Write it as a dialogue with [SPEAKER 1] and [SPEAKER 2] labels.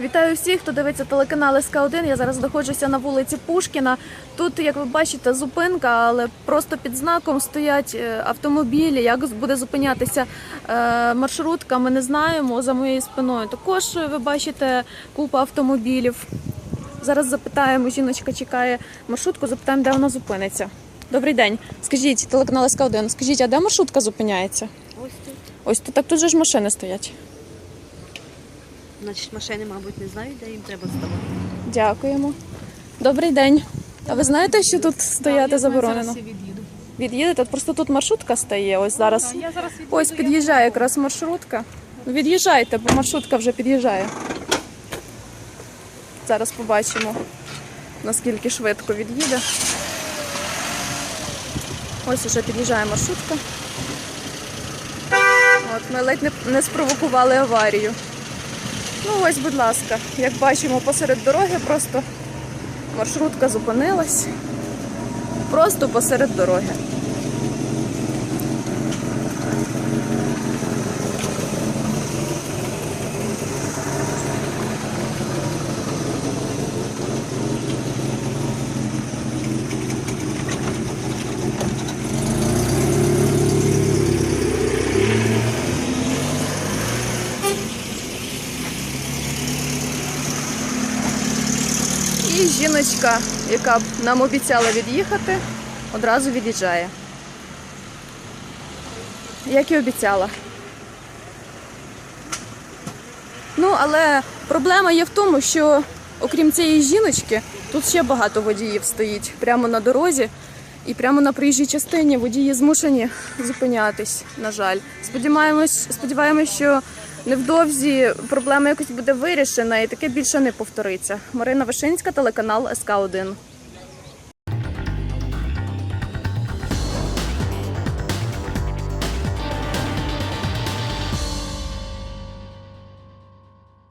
[SPEAKER 1] Вітаю всіх, хто дивиться телеканал СК1. Я зараз знаходжуся на вулиці Пушкіна. Тут, як ви бачите, зупинка, але просто під знаком стоять е, автомобілі. Як буде зупинятися е, маршрутка, ми не знаємо за моєю спиною. Також ви бачите купа автомобілів. Зараз запитаємо, жіночка чекає маршрутку, запитаємо, де вона зупиниться. Добрий день. Скажіть, телеканал СК1, скажіть, а де маршрутка зупиняється?
[SPEAKER 2] Ось тут.
[SPEAKER 1] Ось тут так тут же ж машини стоять.
[SPEAKER 2] Значить, машини, мабуть, не знають, де їм треба ставати.
[SPEAKER 1] Дякуємо. Добрий день. А ви знаєте, що тут стояти заборонено? Від'їдете? Просто тут маршрутка стає. Ось зараз.
[SPEAKER 3] Я зараз від'їду.
[SPEAKER 1] Ось під'їжджає якраз маршрутка. Ну, Від'їжджайте, бо маршрутка вже під'їжджає. Зараз побачимо, наскільки швидко від'їде. Ось уже під'їжджає маршрутка. От, ми ледь не спровокували аварію. Ну ось, будь ласка, як бачимо, посеред дороги просто маршрутка зупинилась. Просто посеред дороги. І жіночка, яка нам обіцяла від'їхати, одразу від'їжджає. Як і обіцяла. Ну, але проблема є в тому, що окрім цієї жіночки, тут ще багато водіїв стоїть прямо на дорозі. І прямо на проїжджій частині водії змушені зупинятись, на жаль. Сподіваємось, сподіваємось, що невдовзі проблема якось буде вирішена і таке більше не повториться. Марина Вишинська, телеканал СК 1